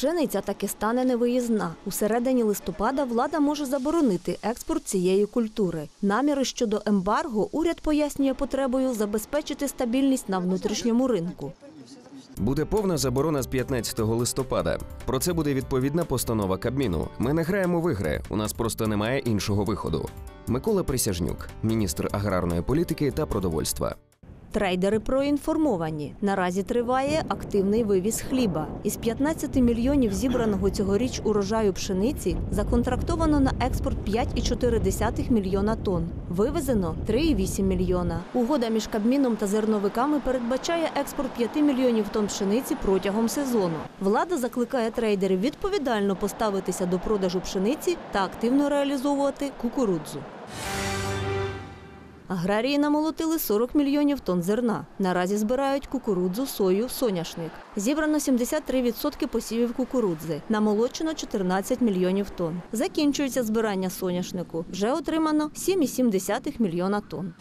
Пшениця таки стане невиїзна. У середині листопада влада може заборонити експорт цієї культури. Наміри щодо ембарго уряд пояснює потребою забезпечити стабільність на внутрішньому ринку. Буде повна заборона з 15 листопада. Про це буде відповідна постанова Кабміну. Ми не граємо в ігри, у нас просто немає іншого виходу. Микола Присяжнюк, міністр аграрної політики та продовольства. Трейдери проінформовані. Наразі триває активний вивіз хліба. Із 15 мільйонів зібраного цьогоріч урожаю пшениці законтрактовано на експорт 5,4 мільйона тонн. Вивезено 3,8 мільйона. Угода між Кабміном та зерновиками передбачає експорт 5 мільйонів тонн пшениці протягом сезону. Влада закликає трейдерів відповідально поставитися до продажу пшениці та активно реалізовувати кукурудзу. Аграрії намолотили 40 мільйонів тонн зерна. Наразі збирають кукурудзу, сою, соняшник. Зібрано 73% посівів кукурудзи. Намолочено 14 мільйонів тонн. Закінчується збирання соняшнику. Вже отримано 7,7 мільйона тонн.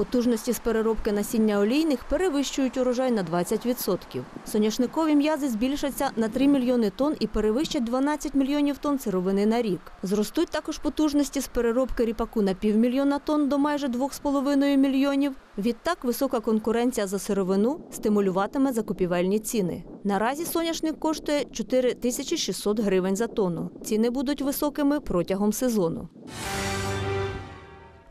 Потужності з переробки насіння олійних перевищують урожай на 20%. Соняшникові м'язи збільшаться на 3 мільйони тонн і перевищать 12 мільйонів тонн сировини на рік. Зростуть також потужності з переробки ріпаку на півмільйона тонн до майже 2,5 мільйонів. Відтак висока конкуренція за сировину стимулюватиме закупівельні ціни. Наразі соняшник коштує 4600 гривень за тонну. Ціни будуть високими протягом сезону.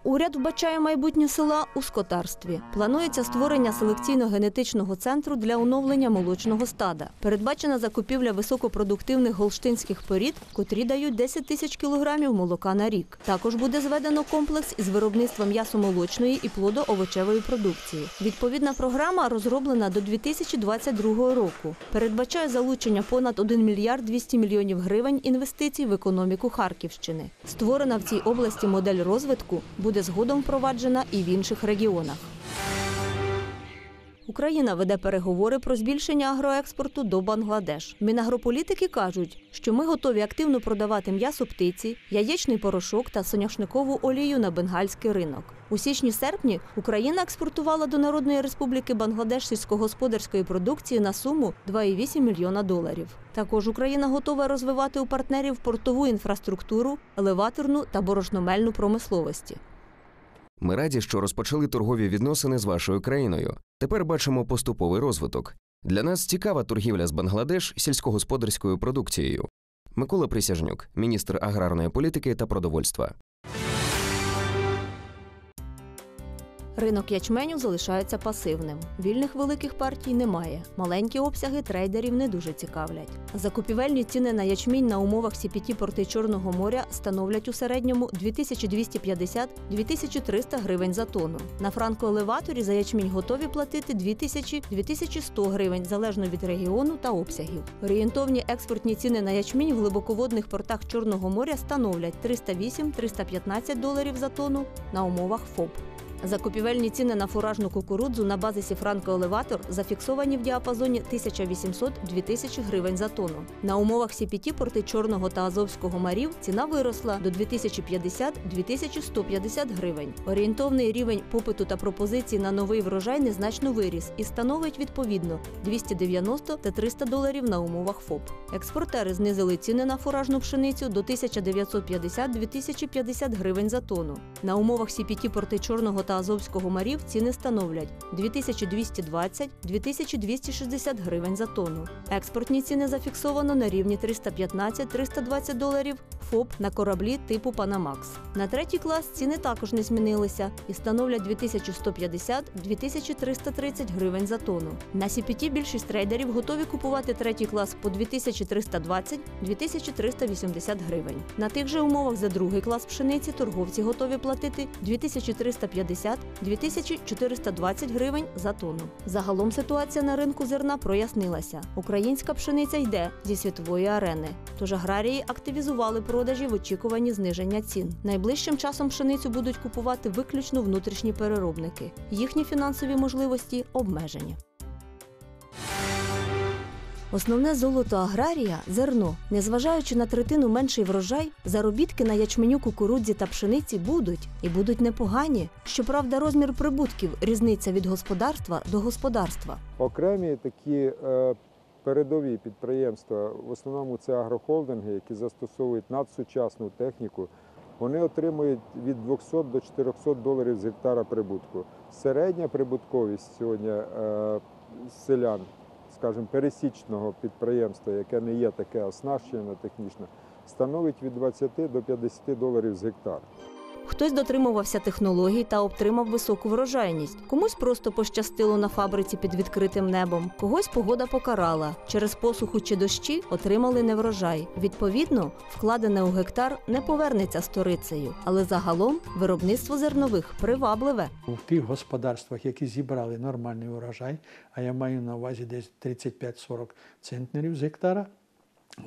Уряд вбачає майбутнє села у скотарстві. Планується створення селекційно-генетичного центру для оновлення молочного стада. Передбачена закупівля високопродуктивних голштинських порід, котрі дають 10 тисяч кілограмів молока на рік. Також буде зведено комплекс із виробництва м'ясомолочної і плодоовочевої продукції. Відповідна програма розроблена до 2022 року. Передбачає залучення понад 1 мільярд 200 мільйонів гривень інвестицій в економіку Харківщини. Створена в цій області модель розвитку буде згодом впроваджена і в інших регіонах. Україна веде переговори про збільшення агроекспорту до Бангладеш. Мінагрополітики кажуть, що ми готові активно продавати м'ясо птиці, яєчний порошок та соняшникову олію на бенгальський ринок. У січні-серпні Україна експортувала до Народної Республіки Бангладеш сільськогосподарської продукції на суму 2,8 мільйона доларів. Також Україна готова розвивати у партнерів портову інфраструктуру, елеваторну та борошномельну промисловості. Ми раді, що розпочали торгові відносини з вашою країною. Тепер бачимо поступовий розвиток. Для нас цікава торгівля з Бангладеш сільськогосподарською продукцією. Микола Присяжнюк, міністр аграрної політики та продовольства. Ринок ячменю залишається пасивним. Вільних великих партій немає. Маленькі обсяги трейдерів не дуже цікавлять. Закупівельні ціни на ячмінь на умовах CPT порти Чорного моря становлять у середньому 2250-2300 гривень за тонну. На франкоелеваторі за ячмінь готові платити 2000-2100 гривень залежно від регіону та обсягів. Орієнтовні експортні ціни на ячмінь в глибоководних портах Чорного моря становлять 308-315 доларів за тонну на умовах ФОП. Закупівельні ціни на фуражну кукурудзу на базисі Франко-Елеватор зафіксовані в діапазоні 1800-2000 гривень за тонну. На умовах CPT порти Чорного та Азовського морів ціна виросла до 2050-2150 гривень. Орієнтовний рівень попиту та пропозицій на новий врожай незначно виріс і становить відповідно 290 та 300 доларів на умовах ФОП. Експортери знизили ціни на фуражну пшеницю до 1950-2050 гривень за тонну. На умовах CPT порти Чорного та Азовського морів ціни становлять 2220-2260 гривень за тонну. Експортні ціни зафіксовано на рівні 315-320 доларів ФОП на кораблі типу Панамакс. На третій клас ціни також не змінилися і становлять 2150-2330 гривень за тонну. На CPT більшість трейдерів готові купувати третій клас по 2320-2380 гривень. На тих же умовах за другий клас пшениці торговці готові платити 2350-2420 гривень за тонну. Загалом ситуація на ринку зерна прояснилася. Українська пшениця йде зі світової арени. Тож аграрії активізували продажі в очікуванні зниження цін. Найближчим часом пшеницю будуть купувати виключно внутрішні переробники. Їхні фінансові можливості обмежені. Основне золото аграрія зерно. Незважаючи на третину менший врожай, заробітки на ячменю, кукурудзі та пшениці будуть і будуть непогані. Щоправда, розмір прибутків різниця від господарства до господарства. окремі такі е, передові підприємства, в основному це агрохолдинги, які застосовують надсучасну техніку, вони отримують від 200 до 400 доларів з гектара прибутку. Середня прибутковість сьогодні е, селян, скажімо, пересічного підприємства, яке не є таке оснащене технічно, становить від 20 до 50 доларів з гектара. Хтось дотримувався технологій та отримав високу врожайність. Комусь просто пощастило на фабриці під відкритим небом, когось погода покарала. Через посуху чи дощі отримали неврожай. Відповідно, вкладене у гектар не повернеться сторицею, але загалом виробництво зернових привабливе. В тих господарствах, які зібрали нормальний урожай, а я маю на увазі десь 35-40 центнерів з гектара,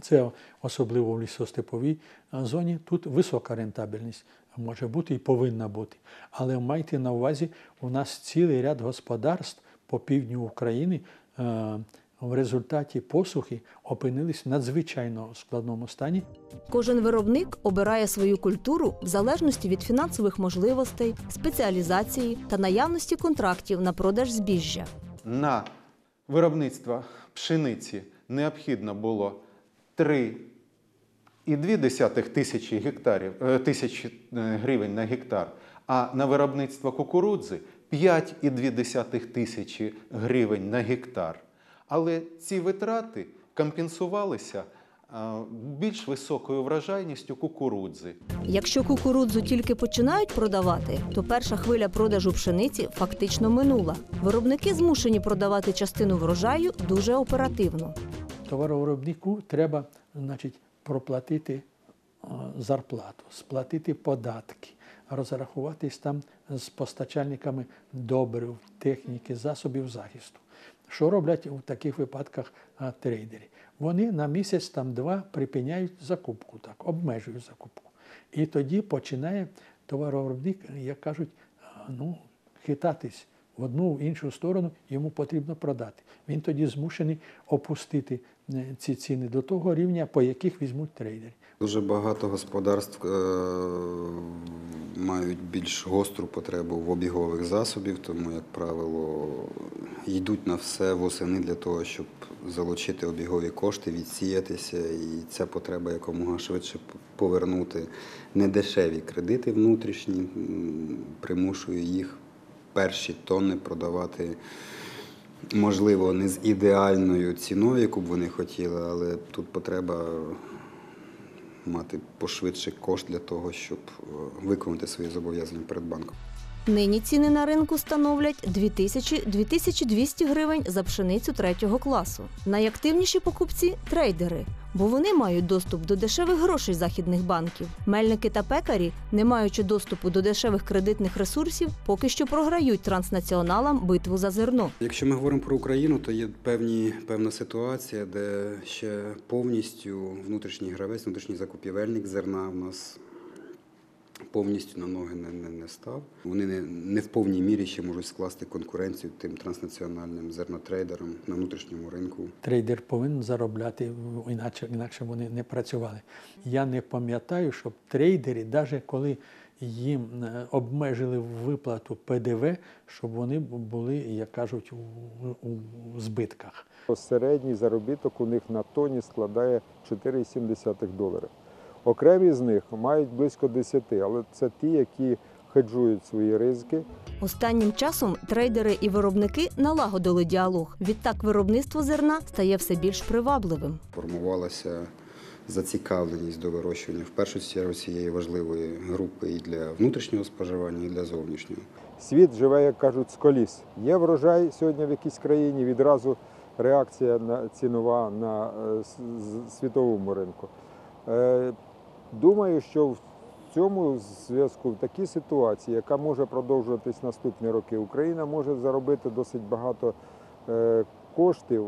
це особливо в лісостеповій е, зоні, тут висока рентабельність може бути і повинна бути. Але майте на увазі, у нас цілий ряд господарств по півдню України е, в результаті посухи опинились в надзвичайно складному стані. Кожен виробник обирає свою культуру в залежності від фінансових можливостей, спеціалізації та наявності контрактів на продаж збіжжя. на виробництво пшениці необхідно було 3,2 тисячі гектарів, е, тисяч е, гривень на гектар, а на виробництво кукурудзи 5,2 тисячі гривень на гектар. Але ці витрати компенсувалися е, більш високою врожайністю кукурудзи. Якщо кукурудзу тільки починають продавати, то перша хвиля продажу пшениці фактично минула. Виробники змушені продавати частину врожаю дуже оперативно. Товаровиробнику треба значить, проплатити зарплату, сплатити податки, розрахуватись там з постачальниками добрив, техніки, засобів захисту. Що роблять у таких випадках трейдери? Вони на місяць там два припиняють закупку, так, обмежують закупку. І тоді починає товаровиробник, як кажуть, ну, хитатись в одну в іншу сторону, йому потрібно продати. Він тоді змушений опустити е, ці ціни до того рівня, по яких візьмуть трейдери. Дуже багато господарств е, мають більш гостру потребу в обігових засобів, тому, як правило, йдуть на все восени для того, щоб залучити обігові кошти, відсіятися, і ця потреба якомога швидше повернути недешеві кредити внутрішні, примушує їх перші тонни продавати. Можливо, не з ідеальною ціною, яку б вони хотіли, але тут потреба мати пошвидше кошт для того, щоб е, виконати свої зобов'язання перед банком. Нині ціни на ринку становлять 2000-2200 гривень за пшеницю третього класу. Найактивніші покупці трейдери, бо вони мають доступ до дешевих грошей західних банків. Мельники та пекарі, не маючи доступу до дешевих кредитних ресурсів, поки що програють транснаціоналам битву за зерно. Якщо ми говоримо про Україну, то є певні, певна ситуація, де ще повністю внутрішній гравець, внутрішній закупівельник зерна в нас повністю на ноги не, не, не став. Вони не, не в повній мірі ще можуть скласти конкуренцію тим транснаціональним зернотрейдерам на внутрішньому ринку. Трейдер повинен заробляти, інакше, інакше вони не працювали. Я не пам'ятаю, щоб трейдери, навіть коли їм е, обмежили виплату ПДВ, щоб вони були, як кажуть, у, у, у збитках. Середній заробіток у них на тоні складає 4,7 долари. Окремі з них мають близько 10, але це ті, які хеджують свої ризики. Останнім часом трейдери і виробники налагодили діалог. Відтак виробництво зерна стає все більш привабливим. Формувалася зацікавленість до вирощування в першу чергу цієї важливої групи і для внутрішнього споживання, і для зовнішнього. Світ живе, як кажуть, з коліс. Є врожай сьогодні в якійсь країні, відразу реакція на цінова на е, світовому ринку. Думаю, що в цьому зв'язку, в такій ситуації, яка може продовжуватись наступні роки, Україна може заробити досить багато е, коштів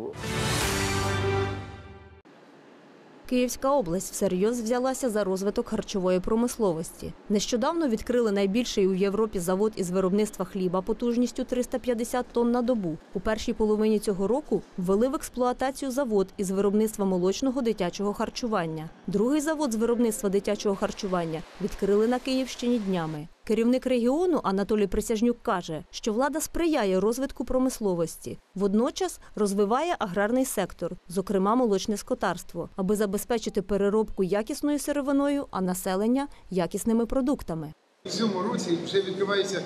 Київська область всерйоз взялася за розвиток харчової промисловості. Нещодавно відкрили найбільший у Європі завод із виробництва хліба потужністю 350 тонн на добу. У першій половині цього року ввели в експлуатацію завод із виробництва молочного дитячого харчування. Другий завод з виробництва дитячого харчування відкрили на Київщині днями. Керівник регіону Анатолій Присяжнюк каже, що влада сприяє розвитку промисловості, водночас розвиває аграрний сектор, зокрема молочне скотарство, аби забезпечити переробку якісною сировиною, а населення якісними продуктами. В цьому році вже відкривається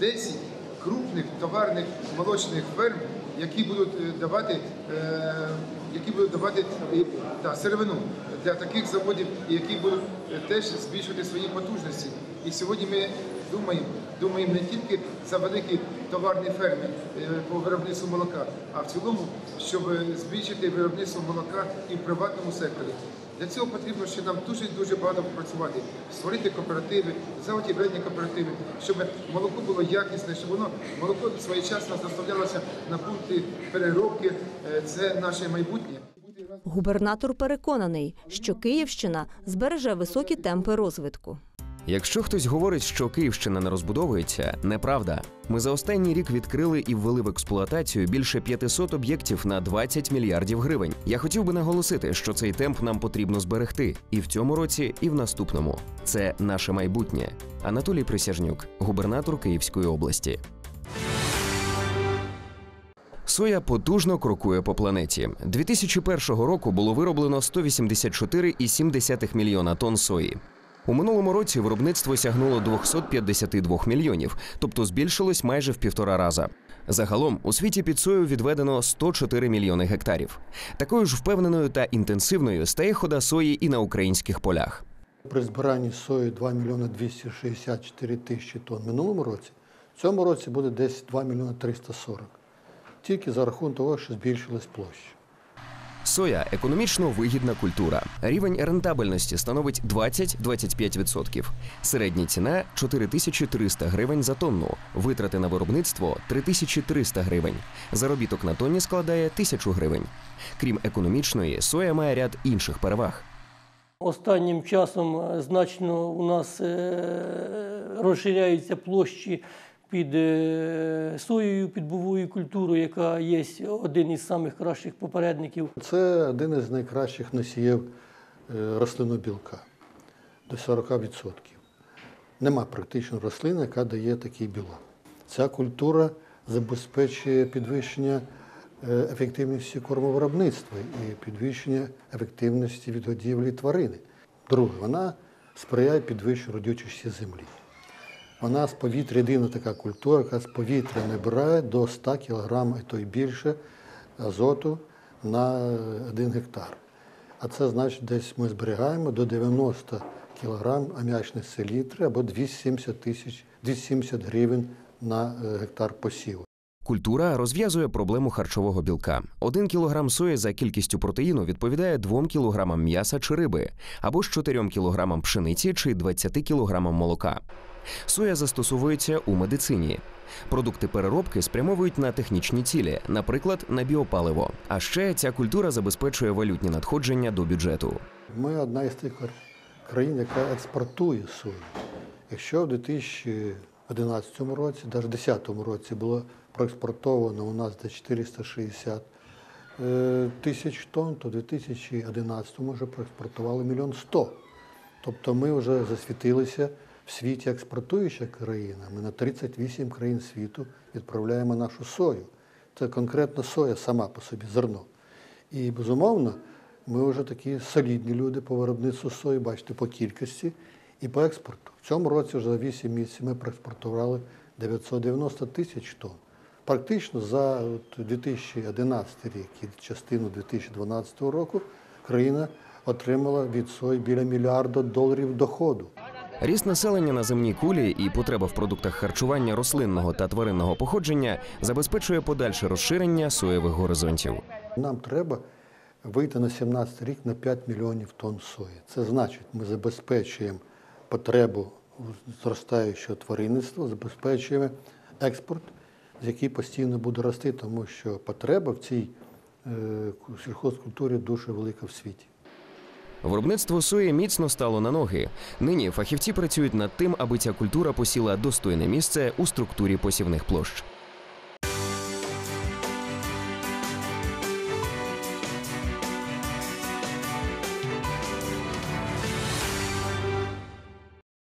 10 крупних товарних молочних ферм, які будуть е, давати, е, які будуть давати да, сировину для таких заводів, які будуть е, теж збільшувати свої потужності. І сьогодні ми думаємо, думаємо не тільки за великі товарні ферми е, по виробництву молока, а в цілому, щоб е, збільшити виробництво молока і в приватному секторі. Для цього потрібно ще нам дуже дуже багато попрацювати, створити кооперативи, заготівельні кооперативи, щоб молоко було якісне, щоб воно молоко своєчасно доставлялося на пункти переробки. Е, Це наше майбутнє. Губернатор переконаний, що Київщина збереже високі темпи розвитку. Якщо хтось говорить, що Київщина не розбудовується, неправда. Ми за останній рік відкрили і ввели в експлуатацію більше 500 об'єктів на 20 мільярдів гривень. Я хотів би наголосити, що цей темп нам потрібно зберегти і в цьому році, і в наступному. Це наше майбутнє. Анатолій Присяжнюк, губернатор Київської області. Соя потужно крокує по планеті. 2001 року було вироблено 184,7 мільйона тонн сої. У минулому році виробництво сягнуло 252 мільйонів, тобто збільшилось майже в півтора раза. Загалом у світі під сою відведено 104 мільйони гектарів. Такою ж впевненою та інтенсивною стає хода сої і на українських полях. При збиранні сої 2 мільйони 264 тисячі тонн в минулому році, в цьому році буде десь 2 мільйони 340. Тільки за рахунок того, що збільшилась площа. Соя економічно вигідна культура. Рівень рентабельності становить 20-25%. Середня ціна 4300 гривень за тонну. Витрати на виробництво 3300 гривень. Заробіток на тонні складає 1000 гривень. Крім економічної, соя має ряд інших переваг. Останнім часом е, значно у нас е, розширяються площі під е, соєю, під бувою культурою, яка є один із самих кращих попередників. Це один із найкращих носіїв е, рослинного білка до 40%. Нема практично рослини, яка дає такий білок. Ця культура забезпечує підвищення е, ефективності кормовиробництва і підвищення ефективності відгодівлі тварини. Друге, вона сприяє підвищенню родючості землі. Вона з повітря єдина така культура, яка з повітря набирає до 100 кг, а то й більше азоту на 1 гектар. А це значить, десь ми зберігаємо до 90 кг аміачної селітри або 270 тисяч 270 гривень на е, гектар посіву. Культура розв'язує проблему харчового білка. Один кілограм сої за кількістю протеїну відповідає 2 кілограмам м'яса чи риби, або ж 4 кілограмам пшениці чи 20 кілограмам молока. Соя застосовується у медицині. Продукти переробки спрямовують на технічні цілі, наприклад, на біопаливо. А ще ця культура забезпечує валютні надходження до бюджету. Ми одна із тих країн, яка експортує сою. Якщо в 2011 році, навіть в 2010 році було проекспортовано у нас десь 460 е, тисяч тонн, то в 2011 вже проекспортували мільйон сто. Тобто ми вже засвітилися в світі експортуюча країна. Ми на 38 країн світу відправляємо нашу сою. Це конкретно соя сама по собі, зерно. І безумовно, ми вже такі солідні люди по виробництву сої, бачите, по кількості і по експорту. В цьому році вже за 8 місяців ми проекспортували 990 тисяч тонн. Практично за от 2011 рік і частину 2012 року країна отримала від сої біля мільярда доларів доходу. Ріст населення на земній кулі і потреба в продуктах харчування рослинного та тваринного походження забезпечує подальше розширення соєвих горизонтів. Нам треба вийти на 17 рік на 5 мільйонів тонн сої. Це значить, ми забезпечуємо потребу зростаючого тваринництва, забезпечуємо експорт, який постійно буде рости, тому що потреба в цій е, сільхозкультурі дуже велика в світі. Виробництво сої міцно стало на ноги. Нині фахівці працюють над тим, аби ця культура посіла достойне місце у структурі посівних площ.